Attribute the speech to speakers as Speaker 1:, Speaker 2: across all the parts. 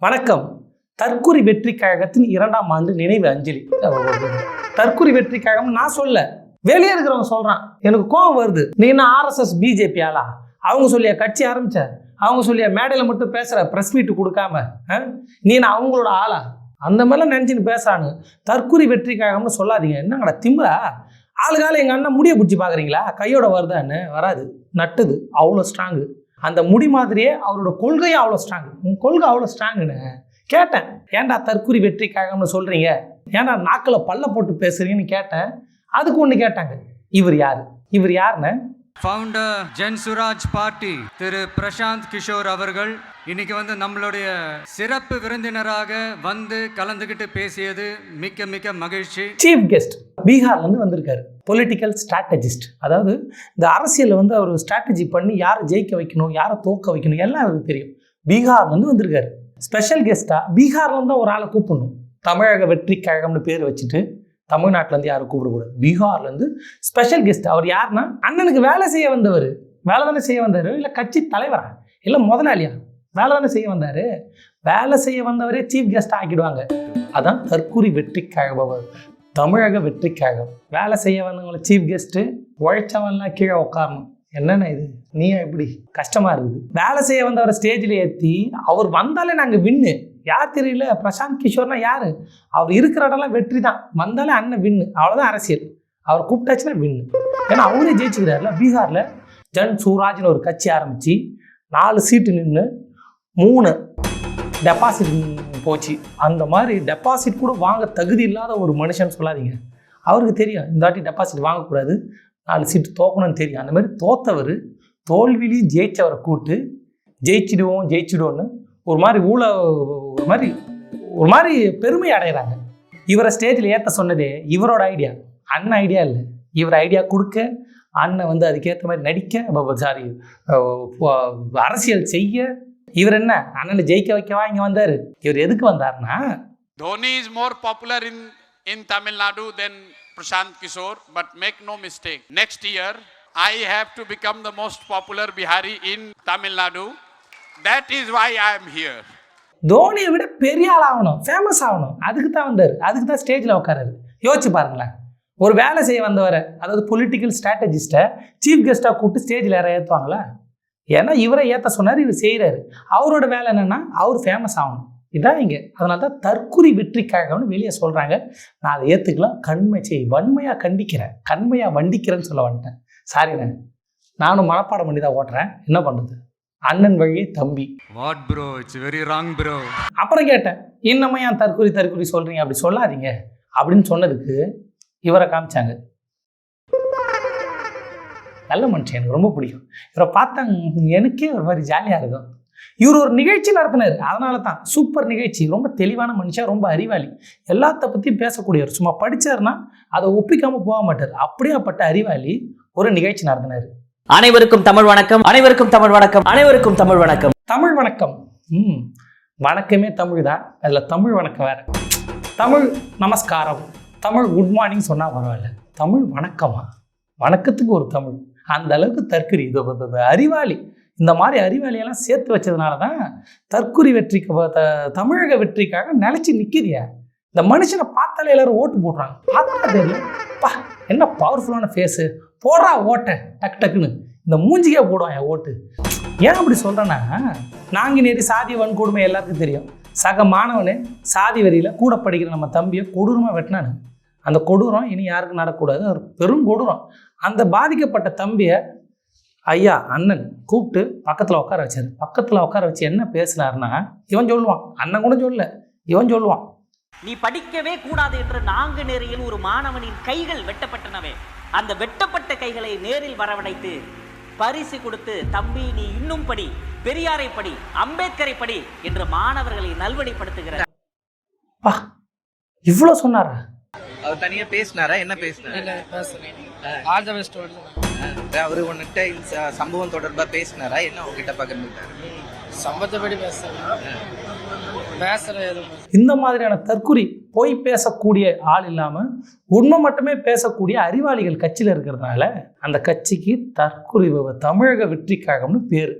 Speaker 1: வணக்கம். தற்குறி வெற்றி கழகத்தின் இரண்டாம் ஆண்டு நினைவு அஞ்சலி. தற்குறி வெற்றி கழகம் நான் சொல்ல. வெளியே இருக்கிறவங்க சொல்றான் எனக்கு கோவம் வருது. நீ என்ன ஆர்எஸ்எஸ் பிஜேபி ஆளா? அவங்க சொல்லியா கட்சி ஆரம்பிச்ச. அவங்க சொல்லியா மேடையில் மட்டும் பேசுற ப்ரெஸ் மீட் கொடுக்காம ஆ? நீ நான் அவங்களோட ஆளா? அந்த மாதிரிலாம் நினச்சின்னு பேசுறானு. தற்குறி வெற்றி கழகம்னு சொல்லாதீங்க. என்னங்கடா திமிரா ஆளுகால எங்கள் அண்ணன் முடிய பிடிச்சி பார்க்குறீங்களா கையோட வருதான்னு. வராது. நட்டுது. அவ்வளோ ஸ்ட்ராங்கு அந்த முடி மாதிரியே அவரோட கொள்கையும் அவ்வளோ ஸ்ட்ராங் உன் கொள்கை அவ்வளோ ஸ்ட்ராங்குன்னு கேட்டேன். ஏன்டா தற்குறி வெற்றி கழகம்னு சொல்கிறீங்க ஏன்டா நாக்கில் பல்ல போட்டு பேசுகிறீங்கன்னு கேட்டேன். அதுக்கு ஒன்று கேட்டாங்க. இவர் யார்? இவர் யாருன்னு?
Speaker 2: ஃபவுண்டர் ஜென்சுராஜ் பார்ட்டி திரு பிரசாந்த் கிஷோர் அவர்கள் இன்னைக்கு வந்து நம்மளுடைய சிறப்பு விருந்தினராக வந்து கலந்துக்கிட்டு பேசியது மிக்க மிக்க மகிழ்ச்சி.
Speaker 1: சீஃப் கெஸ்ட் பீகார்லேருந்து வந்திருக்காரு. பொலிட்டிக்கல் ஸ்ட்ராட்டஜிஸ்ட் அதாவது இந்த அரசியலில் வந்து அவர் ஸ்ட்ராட்டஜி பண்ணி யாரை ஜெயிக்க வைக்கணும் யாரை தோக்க வைக்கணும் எல்லாம் அவருக்கு தெரியும். பீகார்லேருந்து வந்திருக்காரு. ஸ்பெஷல் கெஸ்ட்டாக பீகார்லேருந்து ஒரு ஆளை கூப்பிடணும். தமிழக வெற்றி கழகம்னு பேர் வச்சுட்டு தமிழ்நாட்டிலேருந்து யாரும் கூப்பிடக்கூடாது. பீகார்லேருந்து ஸ்பெஷல் கெஸ்ட் அவர் யாருன்னா அண்ணனுக்கு வேலை செய்ய வந்தவர். வேலை தானே செய்ய வந்தார்? இல்லை கட்சி தலைவரா? இல்லை முதலாளியா? வேலை தானே செய்ய வந்தார்? வேலை செய்ய வந்தவரே சீஃப் கெஸ்ட் ஆக்கிடுவாங்க. அதான் தற்கூரி வெற்றி கழகம் தமிழக வெற்றி கழகம் வேலை செய்ய வந்தவங்கள சீஃப் கெஸ்ட்டு உழைச்சவன்லாம் கீழே உட்காரணும் என்னென்ன இது? நீ எப்படி கஷ்டமாக இருக்குது. வேலை செய்ய வந்தவரை ஸ்டேஜில் ஏற்றி அவர் வந்தாலே நாங்கள் வின்னு யார் தெரியல? பிரசாந்த் கிஷோர்னா யார்? அவர் இருக்கிற இடம்லாம் வெற்றி தான் வந்தாலே அண்ணன் வின்னு. அவ்வளோதான் அரசியல். அவர் கூப்பிட்டாச்சுன்னா வின்னு. ஏன்னா அவரே ஜெயிச்சுக்கிறாருல பீகாரில். ஜன் சூராஜ்னு ஒரு கட்சி ஆரம்பித்து நாலு சீட்டு நின்று மூணு டெபாசிட் போச்சு. அந்த மாதிரி டெபாசிட் கூட வாங்க தகுதி இல்லாத ஒரு மனுஷன் சொல்லாதீங்க. அவருக்கு தெரியும் இந்த வாட்டி டெபாசிட் வாங்கக்கூடாது. நாலு சீட்டு தோக்கணும்னு தெரியும். அந்த மாதிரி தோத்தவர் தோல்விலையும் ஜெயிச்சவரை கூட்டு ஜெயிச்சிடுவோம் ஜெயிச்சிடுவோன்னு ஒரு மாதிரி ஊழ மாதிரி ஒரு மாதிரி பெருமை அடைகிறாங்க இவரை ஸ்டேஜில் ஏற்ற சொன்னதே இவரோட ஐடியா அண்ணன் ஐடியா இல்லை இவர் ஐடியா கொடுக்க அண்ணன் வந்து அதுக்கேற்ற மாதிரி நடிக்க சாரி அரசியல் செய்ய இவர் என்ன அண்ணனை ஜெயிக்க வைக்கவா இங்கே வந்தார் இவர் எதுக்கு
Speaker 3: வந்தார்னா Dhoni is more popular in in Tamil Nadu then Prashant Kishor but make no mistake next year I have to become the most popular Bihari in Tamil Nadu that is why I am here
Speaker 1: தோனியை விட பெரிய ஆள் ஆகணும் famous ஆகணும். அதுக்கு தான் வந்தார். அதுக்கு தான் ஸ்டேஜில் உட்காராரு யோசிச்சு பாருங்களேன். ஒரு வேலை செய்ய வந்தவரை அதாவது பொலிட்டிக்கல் ஸ்ட்ராட்டஜிஸ்ட்டை சீஃப் கெஸ்ட்டாக கூப்பிட்டு ஸ்டேஜில் யாரை ஏற்றுவாங்களா ஏன்னா இவரை ஏற்ற சொன்னார் இவர் செய்கிறாரு அவரோட வேலை என்னென்னா அவர் ஃபேமஸ் ஆகணும். இதான் இங்கே. அதனால தான் தற்குறி வெற்றி வெளியே சொல்கிறாங்க நான் அதை ஏற்றுக்கலாம் கண்மை செய் வன்மையாக கண்டிக்கிறேன். கண்மையாக வண்டிக்கிறேன்னு சொல்ல வந்துட்டேன். சாரிண்ணே நானும் மனப்பாடம் பண்ணி தான் ஓட்டுறேன். என்ன பண்ணுறது அண்ணன் வழியே தம்பி.
Speaker 2: What bro it's very wrong bro
Speaker 1: அப்புறம் கேட்டேன் இன்னமும் ஏன் தற்குறி தற்குறி சொல்கிறீங்க அப்படி சொல்லாதீங்க. அப்படின்னு சொன்னதுக்கு இவரை காமிச்சாங்க. நல்ல மனுஷன் எனக்கு ரொம்ப பிடிக்கும். இவரை பார்த்தா எனக்கே ஒரு மாதிரி ஜாலியாக இருக்கும். இவர் ஒரு நிகழ்ச்சி நடத்தினார். அதனால தான் சூப்பர் நிகழ்ச்சி. ரொம்ப தெளிவான மனுஷன் ரொம்ப அறிவாளி. எல்லாத்த பற்றியும் பேசக்கூடியவர். சும்மா படிச்சாருன்னா அதை ஒப்பிக்காமல் போக மாட்டார். அப்படியாப்பட்ட அறிவாளி ஒரு நிகழ்ச்சி நடத்தினார்.
Speaker 4: அனைவருக்கும் தமிழ் வணக்கம். அனைவருக்கும் தமிழ் வணக்கம். அனைவருக்கும் தமிழ் வணக்கம்.
Speaker 1: தமிழ் வணக்கம். ம். வணக்கமே தமிழ் தான் அதில் தமிழ் வணக்கம் வேற. தமிழ் நமஸ்காரம். தமிழ் குட் மார்னிங் சொன்னால் பரவாயில்ல. தமிழ் வணக்கமா? வணக்கத்துக்கு ஒரு தமிழ். அந்த அளவுக்கு தற்கரி இது அறிவாளி. இந்த மாதிரி அறிவாளியெல்லாம் சேர்த்து வச்சதுனால தான் தற்குறி வெற்றிக்கு தமிழக வெற்றிக்காக நிலச்சி நிற்கிறியா இந்த மனுஷனை பார்த்தாலே எல்லாரும் ஓட்டு போடுறாங்க. பார்த்தா தெரியும். பா என்ன பவர்ஃபுல்லான ஃபேஸு போடுறா ஓட்டை. டக்கு டக்குன்னு. இந்த மூஞ்சிக்கே போடுவான் என் ஓட்டு. ஏன் அப்படி சொல்கிறேன்னா நாங்குநேரி சாதி வன்கொடுமை எல்லாத்துக்கும் தெரியும். சக மாணவனு சாதி வரியில் கூட படிக்கிற நம்ம தம்பியை கொடூரமாக வெட்டினானு. அந்த கொடூரம் இனி யாருக்கும் நடக்கூடாது ஒரு பெரும் கொடூரம். அந்த பாதிக்கப்பட்ட தம்பியை ஐயா அண்ணன் கூப்பிட்டு பக்கத்தில் உட்கார வச்சார். பக்கத்தில் உட்கார வச்சு என்ன பேசினார்னா இவன் சொல்லுவான். அண்ணன் கூட சொல்லல. இவன் சொல்லுவான்.
Speaker 5: நீ படிக்கவே கூடாது என்று நான்கு நேரையில் ஒரு மாணவனின் கைகள் வெட்டப்பட்டனவே. அந்த வெட்டப்பட்ட கைகளை நேரில் வரவழைத்து பரிசு கொடுத்து தம்பி நீ இன்னும் படி பெரியாரை படி அம்பேத்கரை படி என்று மாணவர்களை நல்வழிப்படுத்துகிற
Speaker 1: பா இவ்வளோ சொன்னாரா?
Speaker 6: அவர் தனியா பேசினாரா? என்ன பேசினாரு?
Speaker 7: ஆல் த பெஸ்ட்
Speaker 6: அவரு உன்கிட்ட ச- சம்பவம் தொடர்பா பேசினாரா? என்ன உங்ககிட்ட பகிர்ந்துட்டாரு
Speaker 7: சம்பந்தப்படி பேசுறேன் பேசுற எதுவும்
Speaker 1: இந்த மாதிரியான தற்குறி பொய் பேசக்கூடிய ஆள் இல்லாமல் உண்மை மட்டுமே பேசக்கூடிய அறிவாளிகள் கட்சியில் இருக்கிறதுனால அந்த கட்சிக்கு தற்குறி தமிழக வெற்றி கழகம்னு பேர்.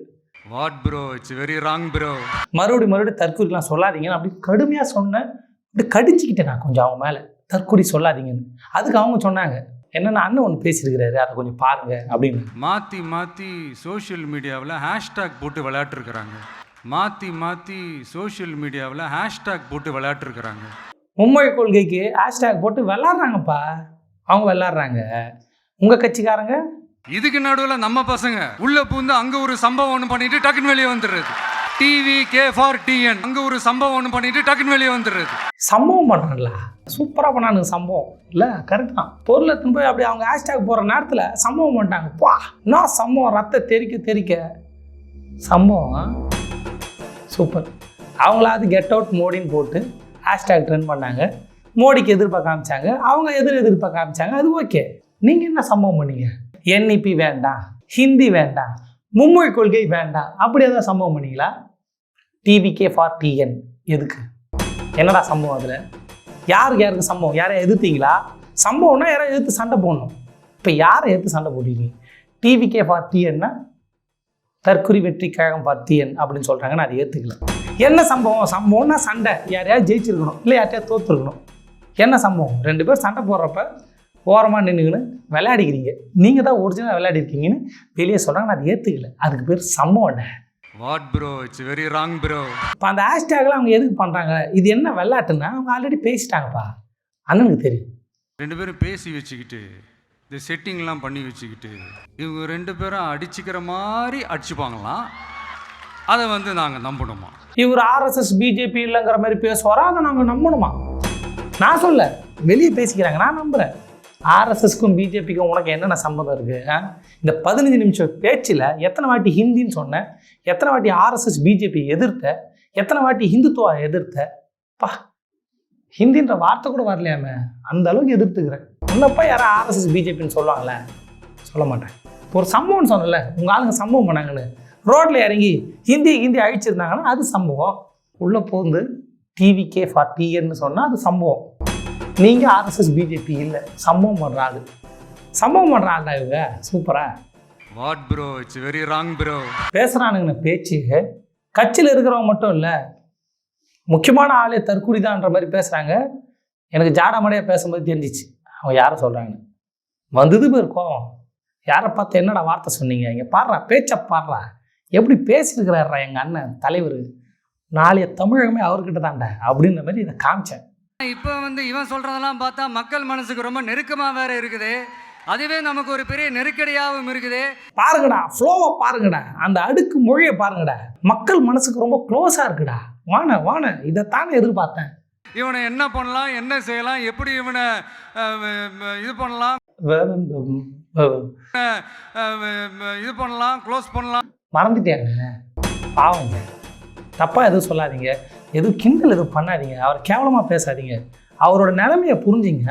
Speaker 2: What bro it's very wrong bro
Speaker 1: மறுபடி மறுபடியும் தற்கொலைலாம் சொல்லாதீங்கன்னு அப்படி கடுமையாக சொன்னேன் அப்படி கடிச்சிக்கிட்டேன் நான் கொஞ்சம் அவங்க மேலே. தற்கொலை சொல்லாதீங்கன்னு. அதுக்கு அவங்க சொன்னாங்க. என்னென்ன அண்ணன் ஒன்று பேசியிருக்கிறாரு. அதை கொஞ்சம் பாருங்க அப்படின்னு.
Speaker 2: மாற்றி மாற்றி சோஷியல் மீடியாவில் ஹேஷ்டேக் போட்டு விளையாட்டுருக்குறாங்க. மாற்றி மாற்றி சோஷியல் மீடியாவில் ஹேஷ்டேக் போட்டு விளையாட்டுருக்குறாங்க.
Speaker 1: மும்மொழி கொள்கைக்கு ஹேஷ்டேக் போட்டு விளாட்றாங்கப்பா அவங்க விளாட்றாங்க உங்கள் கட்சிக்காரங்க?
Speaker 2: இதுக்கு நடுவில் நம்ம பசங்க உள்ள பூந்து அங்கே ஒரு சம்பவம் ஒன்று பண்ணிட்டு டக்குன்னு வெளியே வந்துடுறது. டிவி கே ஃபார் டிஎன் அங்கே ஒரு சம்பவம் ஒன்று பண்ணிட்டு டக்குன்னு வெளியே வந்துடுறது.
Speaker 1: சம்பவம் பண்ணாங்களா சூப்பராக பண்ணானுங்க சம்பவம். இல்லை கரெக்ட் தான். பொருளை எடுத்துன்னு போய் அப்படியே அவங்க ஹேஷ்டேக் போகிற நேரத்தில் சம்பவம் பண்ணிட்டாங்க. பா என்ன சம்பவம்? ரத்த தெறிக்க தெறிக்க சம்பவம் சூப்பர். அவங்களாவது கெட் அவுட் மோடின்னு போட்டு ஹேஷ்டேக் ட்ரெண்ட் பண்ணாங்க. மோடிக்கு எதிர்ப்பாக காமிச்சாங்க. அவங்க எதிர் எதிர்ப்பாக காமிச்சாங்க. அது ஓகே நீங்கள் என்ன சம்பவம் பண்ணீங்க? என்இபி வேண்டாம். ஹிந்தி வேண்டாம். மும்மொழி கொள்கை வேண்டாம். அப்படி எதாவது சம்பவம் பண்ணீங்களா? டிவிகே ஃபார் டிஎன் எதுக்கு? என்னடா சம்பவம் அதில்? யாருக்கு யாருக்கு சம்பவம்? யாரை எதிர்த்தீங்களா? சம்பவம்னா யாரை எதிர்த்து சண்டை போடணும். இப்போ யாரை எதிர்த்து சண்டை போட்டிருக்கீங்க? டிவிகே ஃபார் டிஎன்னா தற்குறி வெற்றி கழகம் டிஎன் அப்படின்னு சொல்கிறாங்க நான் அதை ஏற்றுக்கல என்ன சம்பவம்? சம்பவம்னா சண்டை. யாரையாவது ஜெயிச்சிருக்கணும். இல்லை யார்ட்டையாவது தோத்துருக்கணும். என்ன சம்பவம்? ரெண்டு பேர் சண்டை போடுறப்ப ஓரமாக நின்றுக்கின்னு விளையாடிக்கிறீங்க. நீங்கள் தான் ஒரிஜினலாக விளையாடிருக்கீங்கன்னு வெளியே சொல்கிறாங்க நான் அதை ஏற்றுக்கல அதுக்கு பேர் சம்பவம் என்ன
Speaker 2: what bro it's very wrong bro
Speaker 1: இப்போ அந்த ஹேஷ்டேக்லாம் அவங்க எதுக்கு பண்ணுறாங்க இது என்ன விளையாட்டுன்னா அவங்க ஆல்ரெடி பேசிட்டாங்கப்பா. அண்ணனுக்கு தெரியும்.
Speaker 2: ரெண்டு பேரும் பேசி வச்சுக்கிட்டு இந்த செட்டிங்லாம் பண்ணி வச்சுக்கிட்டு இவங்க ரெண்டு பேரும் அடிச்சுக்கிற மாதிரி அடிச்சுப்பாங்களாம் அதை வந்து நாங்கள் நம்பணுமா?
Speaker 1: இவர் ஆர்எஸ்எஸ் பிஜேபி இல்லைங்கிற மாதிரி பேசுவாரா? அதை நாங்கள் நம்பணுமா? நான் சொல்ல வெளியே பேசிக்கிறாங்க. நான் நம்புகிறேன் ஆர்எஸ்எஸ்க்கும் பிஜேபிக்கும் உனக்கு என்னென்ன சம்மந்தம் இருக்குது இந்த பதினஞ்சு நிமிஷம் பேச்சில் எத்தனை வாட்டி ஹிந்தின்னு சொன்னேன் எத்தனை வாட்டி ஆர்எஸ்எஸ் பிஜேபி எதிர்த்த எத்தனை வாட்டி ஹிந்துத்துவா எதிர்த்த பா ஹிந்தின்ற வார்த்தை கூட வரலையாமே? அந்த அளவுக்கு எதிர்த்துக்கிறேன் உன்னப்பா யாரும் ஆர்எஸ்எஸ் பிஜேபின்னு சொல்லுவாங்களே? சொல்ல மாட்டேன். ஒரு சம்பவம்னு சொன்னல உங்கள் ஆளுங்க சம்பவம் பண்ணாங்கன்னு. ரோட்டில் இறங்கி ஹிந்தி ஹிந்தி அழிச்சிருந்தாங்கன்னா அது சம்பவம். உள்ளே போந்து டிவிகே ஃபார் டிஎன்னு சொன்னால் அது சம்பவம். நீங்கள் ஆர்எஸ்எஸ் பிஜேபி இல்லை. சம்பவம் பண்ணுற ஆளு. சம்பவம் பண்ணுற ஆள்டா இவங்க. சூப்பரா
Speaker 2: what bro it's very wrong bro
Speaker 1: பேசுகிறானுங்கண்ண பேச்சு கட்சியில் இருக்கிறவங்க மட்டும் இல்லை முக்கியமான ஆளே தற்குறிதான்ற மாதிரி பேசுகிறாங்க எனக்கு ஜாடமடையாக பேசும்போது தெரிஞ்சிச்சு. அவங்க யாரை சொல்கிறாங்கன்னு வந்தது பேர் கோவம். யாரை பார்த்து என்னடா வார்த்தை சொன்னீங்க? இங்கே பாடுறா பேச்சை பாடுறா. எப்படி பேசியிருக்கிறாரா எங்கள் அண்ணன் தலைவர்? நாளைய தமிழகமே அவர்கிட்ட தான்டா அப்படின்ற மாதிரி இதை காமிச்சேன்.
Speaker 2: இப்போ வந்து இவன் சொல்கிறதெல்லாம் பார்த்தா மக்கள் மனசுக்கு ரொம்ப நெருக்கமாக வேற இருக்குது. அதுவே நமக்கு ஒரு பெரிய நெருக்கடியாகவும் இருக்குது.
Speaker 1: பாருங்கடா ஃப்ளோவை பாருங்கடா. அந்த அடுக்கு மொழியை பாருங்கடா. மக்கள் மனசுக்கு ரொம்ப க்ளோஸாக இருக்குடா. வான வான இதைத்தானே எதிர்பார்த்தேன்.
Speaker 2: இவனை என்ன பண்ணலாம் என்ன செய்யலாம் எப்படி இவனை இது பண்ணலாம்?
Speaker 1: வேற இந்த, அஹ்,
Speaker 2: இது பண்ணலாம் க்ளோஸ் பண்ணலாம்.
Speaker 1: மறந்துட்டேங்க பாவங்க தப்பாக எதுவும் சொல்லாதீங்க. எதுவும் கிண்டல் எதுவும் பண்ணாதீங்க. அவர் கேவலமாக பேசாதீங்க. அவரோட நிலைமையை புரிஞ்சுங்க.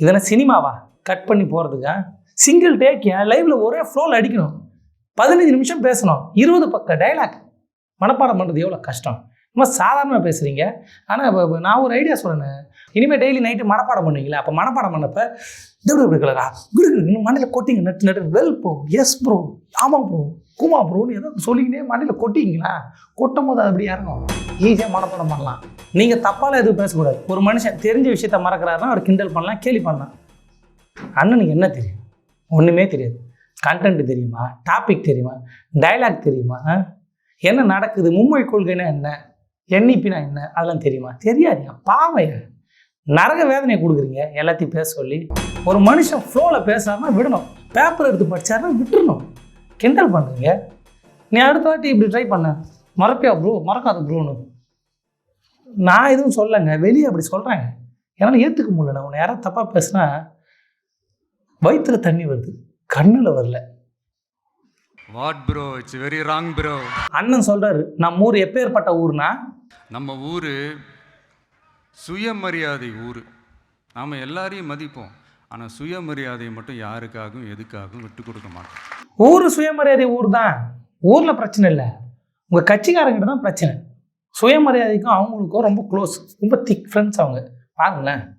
Speaker 1: இதெல்லாம் சினிமாவா? கட் பண்ணி போகிறதுக்கா சிங்கிள் டேக் லைவில் ஒரே ஃப்ளோவில் அடிக்கணும். பதினஞ்சு நிமிஷம் பேசணும். இருபது பக்க டைலாக் மனப்பாடம் பண்ணுறது எவ்வளோ கஷ்டம்? ரொம்ப சாதாரணமாக பேசுகிறீங்க ஆனால் இப்போ நான் ஒரு ஐடியா சொல்கிறேன் இனிமேல் டெய்லி நைட்டு மனப்பாடம் பண்ணுவீங்களா? அப்போ மனப்பாடம் பண்ணப்ப இப்படி இப்படி கலரா குடு மண்ணில் கொட்டிங்க நட்டு நட்டு வெல் ப்ரோ எஸ் ப்ரோ ஆமாம் ப்ரோ குமா ப்ரோன்னு ஏதோ சொல்லிக்கிட்டே மண்ணில் கொட்டிங்களா? கொட்டும் போது அது அப்படி இறங்கும்? ஈஸியாக மனப்பாடம் பண்ணலாம். நீங்கள் தப்பால் எதுவும் பேசக்கூடாது. ஒரு மனுஷன் தெரிஞ்ச விஷயத்த மறக்கிறாருன்னா அவர் கிண்டல் பண்ணலாம் கேலி பண்ணலாம். அண்ணனுக்கு என்ன தெரியும்? ஒன்றுமே தெரியாது. கண்டென்ட் தெரியுமா? டாபிக் தெரியுமா? டைலாக் தெரியுமா? என்ன நடக்குது? மும்மொழி கொள்கைன்னா என்ன? என்இபினா என்ன? அதெல்லாம் தெரியுமா? தெரியாதுயா? பாவைய நரக வேதனையை கொடுக்குறீங்க. எல்லாத்தையும் பேச சொல்லி ஒரு மனுஷன் ஃப்ளோவில் பேசாமல் விடணும். பேப்பர் எடுத்து படிச்சாருன்னா விட்டுறணும். கிண்டல் பண்ணுறீங்க நீ அடுத்த வாட்டி இப்படி ட்ரை பண்ண. மறப்பியா ப்ரோ மறக்காத ப்ரோன்னு நான் எதுவும் சொல்லலைங்க. வெளியே அப்படி சொல்கிறாங்க என்னால் ஏற்றுக்க முடியல நான் உன்னை யாராவது தப்பாக பேசுனா வயிற்றுல தண்ணி வருது. கண்ணில் வரல.
Speaker 2: What bro it's very wrong bro
Speaker 1: அண்ணன் சொல்கிறாரு நம்ம ஊர் எப்பேற்பட்ட ஊர்னா
Speaker 2: நம்ம ஊர் சுயமரியாதை ஊர். நாம் எல்லாரையும் மதிப்போம். ஆனால் சுயமரியாதையை மட்டும் யாருக்காகவும் எதுக்காகவும் விட்டு கொடுக்க மாட்டோம்.
Speaker 1: ஊர் சுயமரியாதை ஊர் தான். ஊரில் பிரச்சனை இல்லை. உங்கள் கட்சிக்காரங்கிட்ட தான் பிரச்சனை. சுயமரியாதைக்கும் அவங்களுக்கும் ரொம்ப க்ளோஸ் ரொம்ப திக் ஃப்ரெண்ட்ஸ் அவங்க. பாருங்களேன்.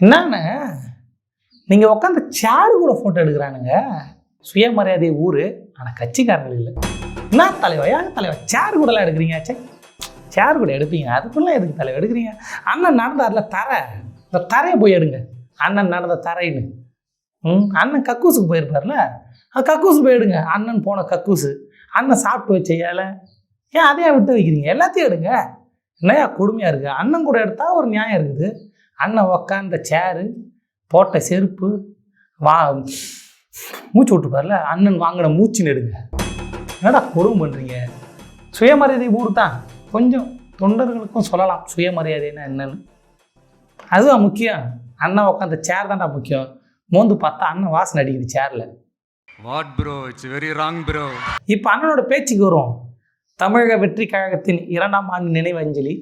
Speaker 1: என்னண்ண நீங்கள் உட்காந்து சேரு கூட ஃபோட்டோ எடுக்கிறானுங்க. சுயமரியாதை ஊர். ஆனால் கட்சிக்காரர்கள் இல்லை. என்ன தலைவா? ஏன் தலைவா? சேர் கூடலாம் எடுக்கிறீங்க. சே சேர் கூட எடுப்பீங்க. அதுக்குள்ளே எதுக்கு தலைவா எடுக்கிறீங்க? அண்ணன் நடந்தார்ல தர. இந்த தரையை போய் எடுங்க. அண்ணன் நடந்த தரைன்னு. ம்? அண்ணன் கக்கூசுக்கு போயிருப்பார்ல? கக்கூசு போயிடுங்க அண்ணன் போன கக்கூசு அண்ணன் சாப்பிட்டு வச்ச ஏழை ஏன் அதையே விட்டு வைக்கிறீங்க? எல்லாத்தையும் எடுங்க. என்னையா கொடுமையாக இருக்குது அண்ணன் கூட எடுத்தால் ஒரு நியாயம் இருக்குது. அண்ணன் உக்காந்த சேரு போட்ட செருப்பு வா மூச்சு விட்டுப்பார்ல அண்ணன் வாங்கின மூச்சுன்னு எடுங்க என்னடா கொடுமை பண்ணுறீங்க சுயமரியாதை ஊர் தான் கொஞ்சம் தொண்டர்களுக்கும் சொல்லலாம் சுயமரியாதைன்னா என்னன்னு. அதுதான் முக்கியம். அண்ணன் உட்காந்த சேர் தான்டா முக்கியம். மோந்து பார்த்தா அண்ணன் வாசனை அடிக்குது சேரில்
Speaker 2: what bro it's very wrong bro
Speaker 1: இப்போ அண்ணனோட பேச்சுக்கு வரும் தமிழக வெற்றி கழகத்தின் இரண்டாம் ஆண்டு நினைவஞ்சலி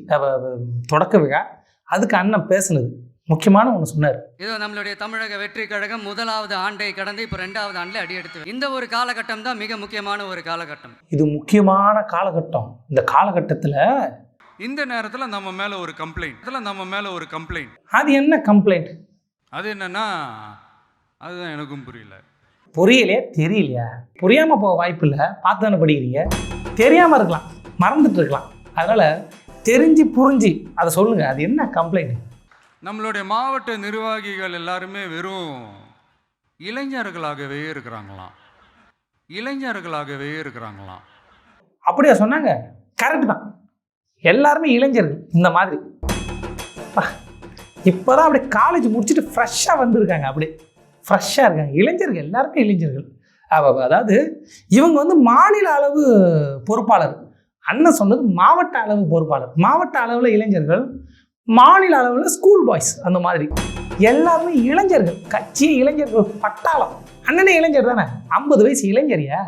Speaker 1: தொடக்க விழா. அதுக்கு அண்ணன் பேசுனது. முக்கியமான ஒன்று சொன்னார்.
Speaker 2: இதோ நம்மளுடைய தமிழக வெற்றி கழகம் முதலாவது ஆண்டை கடந்து இப்போ ரெண்டாவது ஆண்டில் அடி எடுத்து இந்த ஒரு காலகட்டம் தான் மிக முக்கியமான ஒரு காலகட்டம்.
Speaker 1: இது முக்கியமான காலகட்டம். இந்த காலகட்டத்தில்
Speaker 8: இந்த நேரத்தில் நம்ம மேலே ஒரு கம்ப்ளைண்ட் இதில் நம்ம மேலே ஒரு கம்ப்ளைண்ட்
Speaker 1: அது என்ன கம்ப்ளைண்ட்
Speaker 8: அது என்னன்னா அதுதான் எனக்கும் புரியல.
Speaker 1: புரியலையா தெரியலையா? புரியாமல் போக வாய்ப்பு இல்லை. பார்த்து தானே படிக்கிறீங்க. தெரியாமல் இருக்கலாம். மறந்துட்டு இருக்கலாம். அதனால் தெரிஞ்சு புரிஞ்சு அதை சொல்லுங்கள் அது என்ன கம்ப்ளைண்ட்
Speaker 8: நம்மளுடைய மாவட்ட நிர்வாகிகள் எல்லாருமே வெறும் இளைஞர்களாகவே இருக்கிறாங்களாம். இளைஞர்களாகவே இருக்கிறாங்களாம்.
Speaker 1: அப்படியா சொன்னாங்க? கரெக்ட் தான். எல்லாருமே இளைஞர்கள் இந்த மாதிரி. இப்போ தான் அப்படியே காலேஜ் முடிச்சுட்டு ஃப்ரெஷ்ஷாக வந்திருக்காங்க அப்படியே. ஃப்ரெஷ்ஷாக இருக்காங்க. இளைஞர்கள் எல்லாருமே இளைஞர்கள். அதாவது இவங்க வந்து மாநில அளவு பொறுப்பாளர். அண்ணன் சொன்னது மாவட்ட அளவு பொறுப்பாளர். மாவட்ட அளவில் இளைஞர்கள் மாநில அளவில் ஸ்கூல் பாய்ஸ் அந்த மாதிரி. எல்லாருமே இளைஞர்கள் கட்சி இளைஞர்கள் பட்டாளம். அண்ணனே இளைஞர் தானே? ஐம்பது வயசு இளைஞரியா?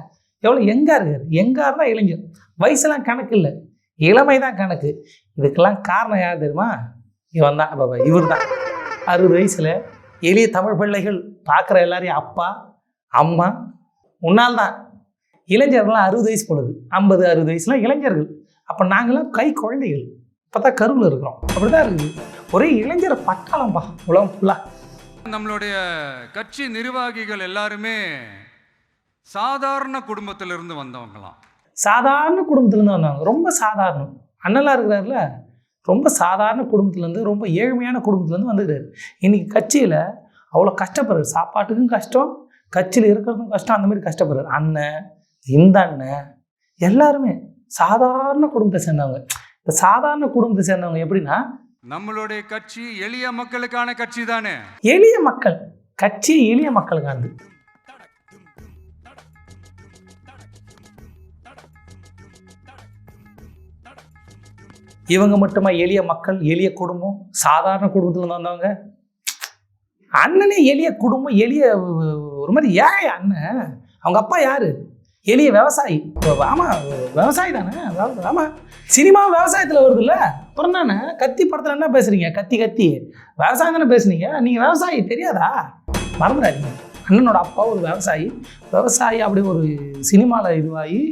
Speaker 1: எவ்வளோ எங்கா இருக்கார். எங்கார் தான் இளைஞர். வயசுலாம் கணக்கு இல்லை. இளமை தான் கணக்கு. இதுக்கெல்லாம் காரணம் யார் தெரியுமா? இவன் தான். இவர் தான். அறுபது வயசில் எளிய தமிழ் பிள்ளைகள் பார்க்குற எல்லாரையும் அப்பா அம்மா உன்னால் தான். இளைஞர்கள்லாம் அறுபது வயசு போடுது ஐம்பது அறுபது வயசுலாம் இளைஞர்கள். அப்போ நாங்களாம் கை குழந்தைகள். இப்போ தான் கருவில் இருக்கிறோம். அப்படி தான் இருக்குது. ஒரே இளைஞர் பட்டாளம்பா. உலகம் ஃபுல்லாக
Speaker 8: நம்மளுடைய கட்சி நிர்வாகிகள் எல்லாருமே சாதாரண குடும்பத்திலிருந்து வந்தவங்களாம்.
Speaker 1: சாதாரண குடும்பத்துலேருந்து வந்தவங்க. ரொம்ப சாதாரணம். அண்ணலாம் இருக்கிறாருல. ரொம்ப சாதாரண குடும்பத்துலேருந்து ரொம்ப ஏழ்மையான குடும்பத்துலேருந்து வந்துக்கிறாரு இன்னைக்கு கட்சியில் அவ்வளோ கஷ்டப்படுறாரு. சாப்பாட்டுக்கும் கஷ்டம் கட்சியில் இருக்கிறதுக்கும் கஷ்டம் அந்த மாதிரி கஷ்டப்படுறாரு. அண்ணன் இந்த அண்ணன் எல்லாருமே சாதாரண குடும்பத்தை சேர்ந்தவங்க. இந்த சாதாரண குடும்பத்தை சேர்ந்தவங்க எப்படின்னா
Speaker 8: நம்மளுடைய கட்சி எளிய மக்களுக்கான கட்சி தானே?
Speaker 1: எளிய மக்கள் கட்சி எளிய மக்களுக்கானது. இவங்க மட்டுமா எளிய மக்கள் எளிய குடும்பம் சாதாரண குடும்பத்துல வந்தவங்க? அண்ணனே எளிய குடும்பம் எளிய ஒரு மாதிரி ஏன் அண்ணன். அவங்க அப்பா யாரு? எளிய விவசாயி. ஆமாம் விவசாயி தானே? அதாவது ஆமா சினிமா விவசாயத்தில் வருதுல்ல? அப்புறம் தானே? கத்தி படத்தில் என்ன பேசுகிறீங்க கத்தி கத்தி. விவசாயம் தானே பேசுனீங்க? நீங்கள் விவசாயி தெரியாதா? மறந்துடாதீங்க. அண்ணனோட அப்பா ஒரு விவசாயி. விவசாயி அப்படி ஒரு சினிமாவில் இதுவாகி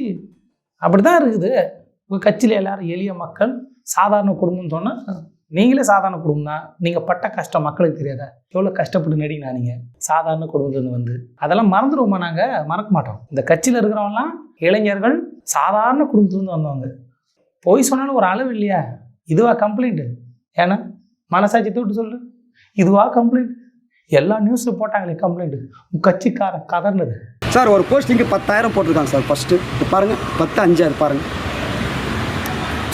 Speaker 1: அப்படி தான் இருக்குது. உங்கள் கட்சியில் எல்லாரும் எளிய மக்கள் சாதாரண குடும்பம்னு சொன்னால் நீங்களே சாதாரண குடும்பம் தான் நீங்கள் பட்ட கஷ்டம் மக்களுக்கு தெரியாதா? எவ்வளோ கஷ்டப்பட்டு நடிங்க நீங்கள் சாதாரண குடும்பத்துலேருந்து வந்து. அதெல்லாம் மறந்துடுவோமா நாங்கள் மறக்க மாட்டோம். இந்த கட்சியில் இருக்கிறவங்களாம் இளைஞர்கள் சாதாரண குடும்பத்துலேருந்து வந்தவங்க. போய் சொன்னாலும் ஒரு அளவு இல்லையா? இதுவா கம்ப்ளைண்ட்டு ஏன்னா மனசாட்சி தொட்டு சொல்லு. இதுவா கம்ப்ளைண்ட் எல்லா நியூஸில் போட்டாங்களே கம்ப்ளைண்ட்டு உன் கட்சிக்காரன் கதர்னது.
Speaker 9: சார் ஒரு போஸ்டிங்க்கு பத்தாயிரம் போட்டிருக்காங்க சார் ஃபஸ்ட்டு பாருங்கள் பத்து அஞ்சாயிரம் பாருங்கள்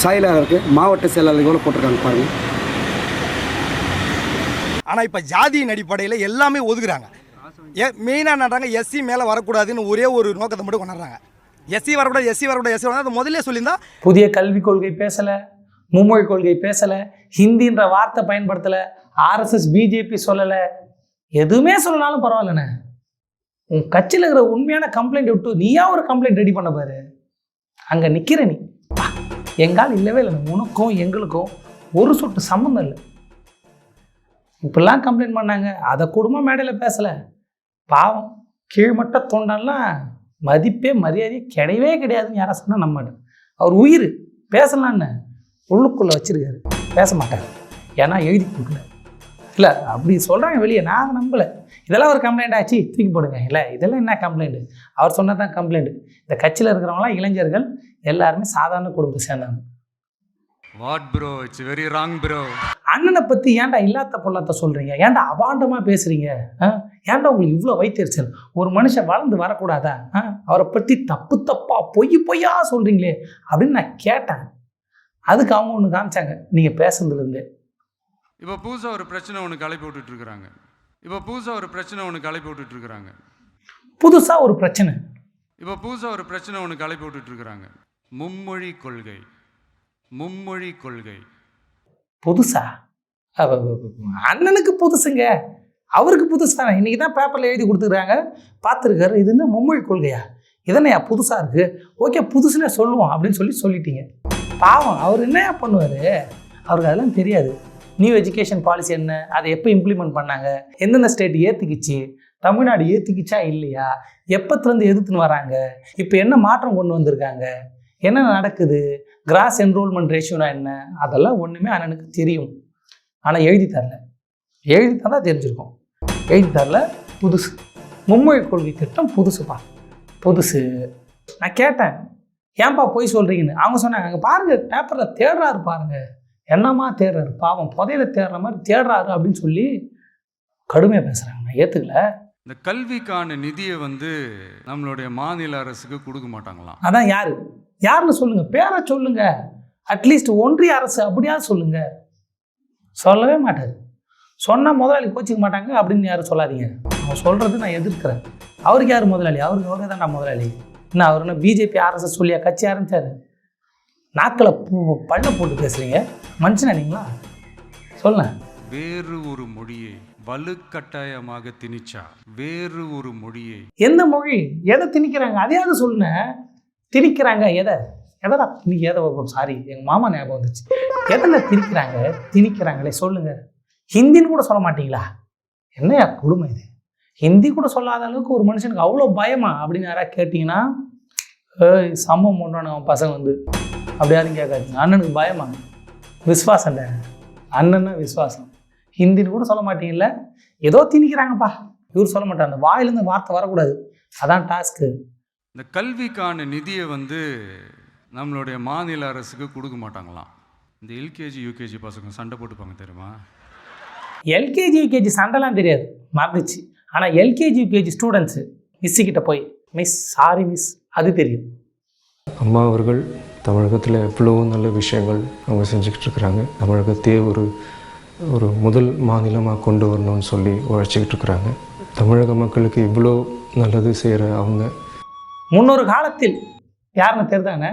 Speaker 9: செயலாளருக்கு மாவட்ட செயலாளர் எவ்வளோ போட்டிருக்காங்க பாருங்கள்
Speaker 10: ஆனால் இப்போ ஜாதியின் அடிப்படையில் எல்லாமே ஒதுக்குறாங்க. ஏ மெயினாக நடுறாங்க எஸ்சி மேலே வரக்கூடாதுன்னு ஒரே ஒரு நோக்கத்தை மட்டும் கொண்டாடுறாங்க. எஸ்சி வரக்கூடாது எஸ்சி வரக்கூடாது எஸ்சி வரக்கூடாது. அது முதல்ல சொல்லியிருந்தா
Speaker 1: புதிய கல்விக் கொள்கை பேசலை மும்மொழி கொள்கை பேசலை ஹிந்தின்ற வார்த்தை பயன்படுத்தலை ஆர்எஸ்எஸ் பிஜேபி சொல்லலை. எதுவுமே சொல்லனாலும் பரவாயில்லண்ணே. உன் கட்சியில் இருக்கிற உண்மையான கம்ப்ளைண்ட் விட்டு நீயா ஒரு கம்ப்ளைண்ட் ரெடி பண்ண பாரு. அங்கே நிற்கிற நீ. எங்கால் இல்லவே இல்லை உனக்கும் எங்களுக்கும் ஒரு சொட்டு சம்மந்தம் இல்லை. இப்படிலாம் கம்ப்ளைண்ட் பண்ணாங்க. அதை குடும்பம் மேடையில் பேசலை. பாவம். கீழ்மட்ட தொண்டெல்லாம் மதிப்பே மரியாதையே கிடையவே கிடையாதுன்னு யாரை சொன்னால் நம்ம அவர் உயிர். பேசலான்னு உள்ளுக்குள்ளே வச்சுருக்காரு. பேச மாட்டார். ஏன்னா எழுதி கொடுக்கல. இல்லை அப்படி சொல்கிறாங்க வெளியே. நான் நம்பலை. இதெல்லாம் ஒரு கம்ப்ளைண்ட் ஆச்சு. தூக்கி போடுங்க. இல்லை இதெல்லாம் என்ன கம்ப்ளைண்ட் அவர் சொன்னது தான் கம்ப்ளைண்ட் இந்த கட்சியில் இருக்கிறவங்களாம் இளைஞர்கள் எல்லாருமே சாதாரண குடும்பத்தை சேர்ந்தாங்க
Speaker 8: what bro it's very wrong bro
Speaker 1: அண்ணனை பற்றி ஏன்டா இல்லாத பொல்லாத்த சொல்கிறீங்க ஏன்டா அபாண்டமாக பேசுகிறீங்க ஏன்டா உங்களுக்கு இவ்வளோ வைத்தறிச்சல் ஒரு மனுஷன் வளர்ந்து வரக்கூடாதா? அவரை பற்றி தப்பு தப்பா பொய் பொய்யா சொல்கிறீங்களே அப்படின்னு நான் கேட்டேன். அதுக்கு அவங்க ஒன்று காமிச்சாங்க. நீங்கள் பேசுனதுலேருந்து.
Speaker 8: இப்போ புதுசாக ஒரு பிரச்சனை ஒன்று கிளப்பி விட்டுட்டு இருக்கிறாங்க இப்போ புதுசாக ஒரு பிரச்சனை ஒன்று கிளப்பி விட்டுட்டு இருக்கிறாங்க
Speaker 1: புதுசாக ஒரு பிரச்சனை.
Speaker 8: இப்போ புதுசாக ஒரு பிரச்சனை ஒன்று கிளப்பி விட்டுட்டு இருக்கிறாங்க மும்மொழி கொள்கை. மும்மொழி கொள்கை.
Speaker 1: புதுசா? அண்ணனுக்கு புதுசுங்க. அவருக்கு புதுசு தானே இன்றைக்கி தான் பேப்பரில் எழுதி கொடுத்துருக்காங்க. பார்த்துருக்காரு. இது என்ன மும்மொழி கொள்கையா? இதனையா? புதுசாக இருக்குது ஓகே புதுசுனே சொல்லுவோம் அப்படின்னு சொல்லி சொல்லிட்டீங்க. பாவம் அவர் என்னையா பண்ணுவார்? அவருக்கு அதெல்லாம் தெரியாது. நியூ எஜுகேஷன் பாலிசி என்ன? அதை எப்போ இம்ப்ளிமெண்ட் பண்ணாங்க? எந்தெந்த ஸ்டேட் ஏற்றுக்கிச்சு தமிழ்நாடு ஏற்றுக்கிச்சா இல்லையா? எப்பத்துலேருந்து எதிர்த்துன்னு வராங்க? இப்போ என்ன மாற்றம் கொண்டு வந்திருக்காங்க? என்ன நடக்குது? கிராஸ் என்ரோல்மெண்ட் ரேஷியோனா என்ன? அதெல்லாம் ஒன்றுமே அண்ணனுக்கு தெரியும். ஆனால் எழுதி தரல. எழுதி தந்தா தெரிஞ்சிருக்கும். எழுதி தரல புதுசு. மும்மொழி கொள்கை திட்டம் புதுசுப்பா. புதுசு. நான் கேட்டேன். ஏன்பா போய் சொல்கிறீங்கன்னு அவங்க சொன்னாங்க அங்கே பாருங்க பேப்பரில் தேடுறாரு பாருங்க. என்னம்மா தேடுறாரு? பாவம் புதையில தேடுற மாதிரி தேடுறாரு அப்படின்னு சொல்லி கடுமையாக பேசுகிறாங்க நான் ஏற்றுக்கல
Speaker 8: இந்த கல்விக்கான நிதியை வந்து நம்மளுடைய மாநில அரசுக்கு கொடுக்க மாட்டாங்களாம்.
Speaker 1: அதான் யாரு? யாருன்னு சொல்லுங்க. பேரை சொல்லுங்க. அட்லீஸ்ட் ஒன்றிய அரசு அப்படியாவது சொல்லுங்க. சொல்லவே மாட்டார். சொன்னால் முதலாளி கோச்சிக்க மாட்டாங்க அப்படின்னு யாரும் சொல்லாதீங்க. அவன் சொல்கிறது நான் எதிர்க்கிறேன். அவருக்கு யார் முதலாளி? அவருக்கு அவரே தான்டா முதலாளி. என்ன அவர் என்ன பிஜேபி ஆர்எஸ்எஸ் சொல்லியா கட்சி ஆரம்பிச்சாரு? நாக்கில் பூ பல்ல போட்டு பேசுறீங்க. மனுஷனா நீங்களா? சொல்லுங்க.
Speaker 8: வேறு ஒரு மொழியை வலுக்கட்டாயமாக திணிச்சா வேறு ஒரு மொழியை
Speaker 1: எந்த மொழி? எதை திணிக்கிறாங்க? அதையாவது சொல்லுங்க. திணிக்கிறாங்க. எதை? எதடா திணிக்க எதை சாரி எங்கள் மாமா ஞாபகம் வந்துச்சு. எதில் திணிக்கிறாங்க? திணிக்கிறாங்களே சொல்லுங்க. ஹிந்தின்னு கூட சொல்ல மாட்டீங்களா? என்னையா கொடுமை இது? ஹிந்தி கூட சொல்லாத அளவுக்கு ஒரு மனுஷனுக்கு அவ்வளோ பயமா? அப்படின்னு யாராவது கேட்டிங்கன்னா ஏய் சம்பவம் பண்ணுறானு அவன் பசங்க வந்து. அப்படி யாரும் கேட்காதீங்க. அண்ணனுக்கு பயமா? விஸ்வாசம் அண்ணன்னா விஸ்வாசம் ஹிந்தின்னு கூட சொல்ல மாட்டீங்கல்ல? ஏதோ திணிக்கிறாங்கப்பா. இவர் சொல்ல மாட்டார். அந்த வாயிலேருந்து வார்த்தை வரக்கூடாது. அதான் டாஸ்க்கு.
Speaker 8: இந்த கல்விக்கான நிதியை வந்து நம்மளுடைய மாநில அரசுக்கு கொடுக்க மாட்டாங்களாம். இந்த எல்கேஜி யூகேஜி பசங்க சண்டை போட்டுப்பாங்க தெரியுமா?
Speaker 1: எல்கேஜி யூகேஜி சண்டைலாம் தெரியாது. மறந்துச்சு. ஆனால் எல்கேஜி யூகேஜி ஸ்டூடெண்ட்ஸு மிஸ்ஸுக்கிட்ட போய் மிஸ் சாரி மிஸ் அது தெரியும்.
Speaker 11: அம்மா அவர்கள் தமிழகத்தில் எவ்வளோ நல்ல விஷயங்கள் அவங்க செஞ்சுக்கிட்டு இருக்கிறாங்க. தமிழகத்தையே ஒரு ஒரு முதல் மாநிலமாக கொண்டு வரணும்னு சொல்லி உழைச்சிக்கிட்டு இருக்கிறாங்க. தமிழக மக்களுக்கு இவ்வளோ நல்லது செய்கிற அவங்க
Speaker 1: முன்னொரு காலத்தில் யாருன்னு தெரிதானே?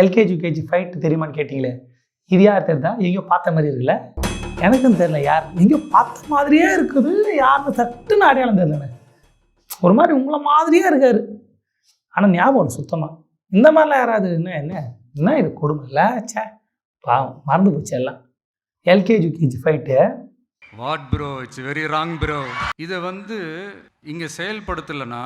Speaker 1: எல்கேஜி யூகேஜி ஃபைட் தெரியுமான்னு கேட்டிங்களே? இது யார் தெரிதா? எங்கேயோ பார்த்த மாதிரி இருக்குல்ல? எனக்கும் தெரில யார். எங்கேயோ பார்த்த மாதிரியே இருக்குது. யாருன்னு சட்டுன்னு அடையாளம் தெரிலண்ணே. ஒரு மாதிரி உங்களை மாதிரியே இருக்கார். ஆனால் ஞாபகம் சுத்தமாக இந்த மாதிரிலாம் யாராவது என்ன என்ன என்ன இது கொடுமை? இல்லை ச்சே. பாவம் மறந்து போச்சு எல்லாம். LKG UKG fight
Speaker 8: what bro it's very wrong bro இதை வந்து இங்கே செயல்படுத்தலைன்னா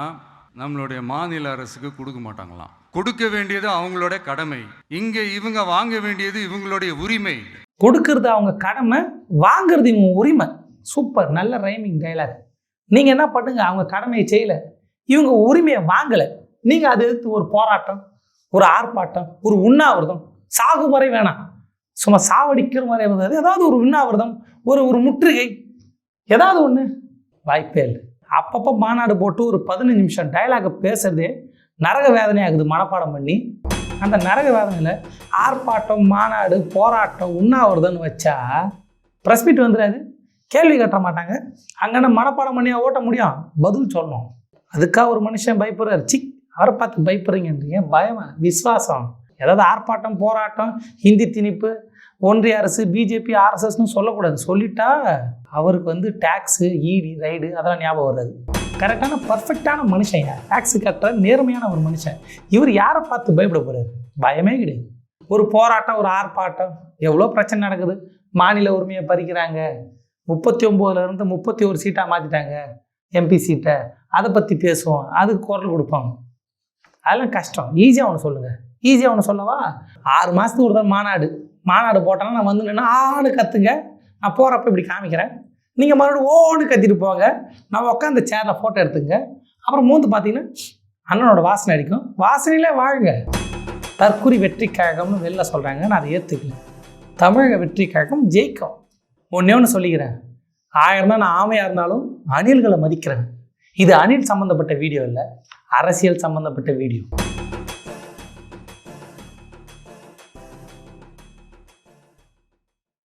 Speaker 8: நம்மளுடைய மாநில அரசுக்கு கொடுக்க மாட்டாங்களாம். கொடுக்க வேண்டியது அவங்களோட கடமை. இங்கே இவங்க வாங்க வேண்டியது இவங்களுடைய உரிமை.
Speaker 1: கொடுக்கறது அவங்க கடமை வாங்குறது இவங்க உரிமை. சூப்பர் நல்ல ரைமிங் டைலாக் நீங்கள் என்ன பண்ணுங்க அவங்க கடமையை செய்யலை. இவங்க உரிமையை வாங்கலை. நீங்கள் அதை எதிர்த்து ஒரு போராட்டம் ஒரு ஆர்ப்பாட்டம் ஒரு உண்ணாவிரதம். சாகு வரை வேணாம். சும்மா சாவடிக்கிற மாதிரி ஏதாவது ஒரு உண்ணாவிரதம் ஒரு ஒரு முற்றுகை. ஏதாவது ஒன்று வாய்ப்பே இல்லை. அப்பப்போ மாநாடு போட்டு ஒரு பதினஞ்சு நிமிஷம் டைலாக பேசுறதே நரக வேதனையாகுது மனப்பாடம் பண்ணி. அந்த நரக வேதனையில் ஆர்ப்பாட்டம் மாநாடு போராட்டம் உண்ணாவிரதம்னு வச்சா ப்ரெஸ் மீட் வந்துடாது. கேள்வி கட்ட மாட்டாங்க. அங்கே மனப்பாடம் பண்ணியா ஓட்ட முடியும் பதில் சொல்லணும். அதுக்காக ஒரு மனுஷன் பயப்படுறார். சி அவரை பார்த்து பயப்படுறீங்கன்றீங்க. பயமா? விஸ்வாசம் ஏதாவது ஆர்ப்பாட்டம் போராட்டம் ஹிந்தி திணிப்பு ஒன்றிய அரசு பிஜேபி ஆர்எஸ்எஸ்னு சொல்லக்கூடாது. சொல்லிட்டா அவருக்கு வந்து டேக்ஸு ஈடி ரைடு அதெல்லாம் ஞாபகம் வராது. கரெக்டான பர்ஃபெக்டான மனுஷன் டேக்ஸு கட்டுற நேர்மையான ஒரு மனுஷன். இவர் யாரை பார்த்து பயப்பட போகிறாரு பயமே கிடையாது. ஒரு போராட்டம் ஒரு ஆர்ப்பாட்டம் எவ்வளோ பிரச்சனை நடக்குது? மாநில உரிமையை பறிக்கிறாங்க. முப்பத்தி ஒம்போதுலேருந்து முப்பத்தி ஒரு சீட்டாக மாற்றிட்டாங்க எம்பி சீட்டை. அதை பற்றி பேசுவோம். அதுக்கு குரல் கொடுப்போம். அதெல்லாம் கஷ்டம். ஈஸியாக ஒன்று சொல்லுங்கள் ஈஸியாக ஒன்று சொல்லவா? ஆறு மாதத்துக்கு ஒரு தடவை மாநாடு. மாநாடு போட்டேன்னா நான் வந்து நின்று ஆடு கற்றுங்க நான் போகிறப்ப இப்படி காமிக்கிறேன். நீங்கள் மறுபடியும் ஓன்னு கத்திட்டு போங்க. நான் உட்காந்த சேரில் ஃபோட்டோ எடுத்துங்க. அப்புறம் மூந்து பார்த்தீங்கன்னா அண்ணனோட வாசனை அடிக்கும். வாசனையிலே வாழுங்க. தற்குறி வெற்றி கழகம்னு வெளில சொல்கிறாங்க நான் அதை ஏற்றுக்கல தமிழக வெற்றி கழகம் ஜெயிக்கும். ஒன்றே ஒன்று சொல்லிக்கிறேன். ஆயிரம் தான் நான் ஆமையாக இருந்தாலும் அணில்களை மதிக்கிறேன். இது அணில் சம்மந்தப்பட்ட வீடியோ இல்லை. அரசியல் சம்மந்தப்பட்ட வீடியோ.